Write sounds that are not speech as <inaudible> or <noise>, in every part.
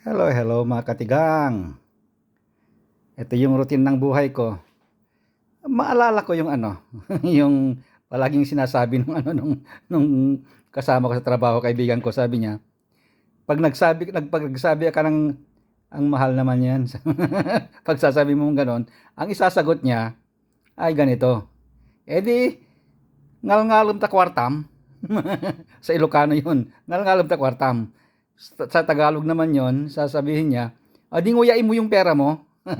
Hello, hello mga katigang. Ito yung routine ng buhay ko. Maalala ko yung ano, <laughs> yung palaging sinasabi nung ano nung, nung kasama ko sa trabaho, kaibigan ko, sabi niya, pag nagsabi, nagpag nagsabi ka ng ang mahal naman yan. <laughs> pag sasabi mo ganon, ang isasagot niya ay ganito. E di, ngal-ngalom ta kwartam. <laughs> sa Ilocano yun. Ngal-ngalom ta kwartam sa Tagalog naman yon sasabihin niya, di nguyain mo yung pera mo. <laughs>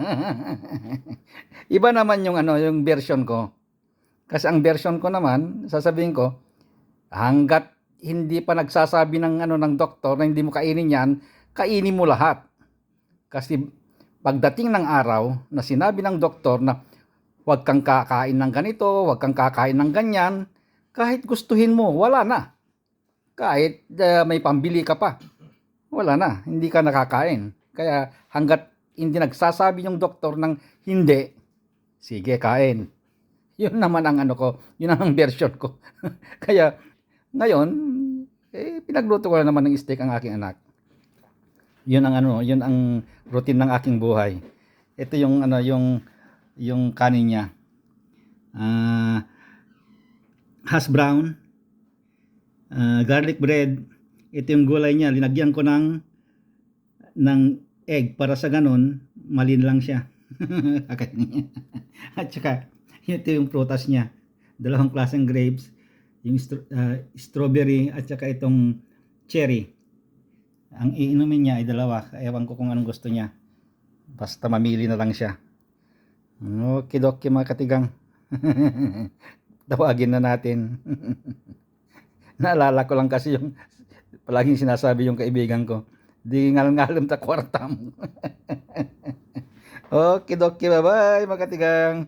Iba naman yung ano, yung version ko. Kasi ang version ko naman, sasabihin ko, hanggat hindi pa nagsasabi ng ano ng doktor na hindi mo kainin yan, kainin mo lahat. Kasi pagdating ng araw na sinabi ng doktor na huwag kang kakain ng ganito, huwag kang kakain ng ganyan, kahit gustuhin mo, wala na. Kahit uh, may pambili ka pa wala na, hindi ka nakakain. Kaya hanggat hindi nagsasabi yung doktor ng hindi, sige, kain. <laughs> Yun naman ang ano ko, yun ang <laughs> version ko. <laughs> Kaya ngayon, eh, pinagluto ko na naman ng steak ang aking anak. Yun ang ano, yun ang routine ng aking buhay. Ito yung ano, yung yung kanin niya. Ah, hash brown, ah, garlic bread, ito yung gulay niya, linagyan ko ng ng egg para sa ganun, malin lang siya. <laughs> At saka, ito yung prutas niya. Dalawang klaseng grapes, yung uh, strawberry at saka itong cherry. Ang iinumin niya ay dalawa. Ewan ko kung anong gusto niya. Basta mamili na lang siya. Okay, dokie mga katigang. <laughs> Tawagin na natin. <laughs> Naalala ko lang kasi yung palaging sinasabi yung kaibigan ko, di ngal-ngalam ta kwartam. <laughs> okay, dokie, bye-bye, mga katigang.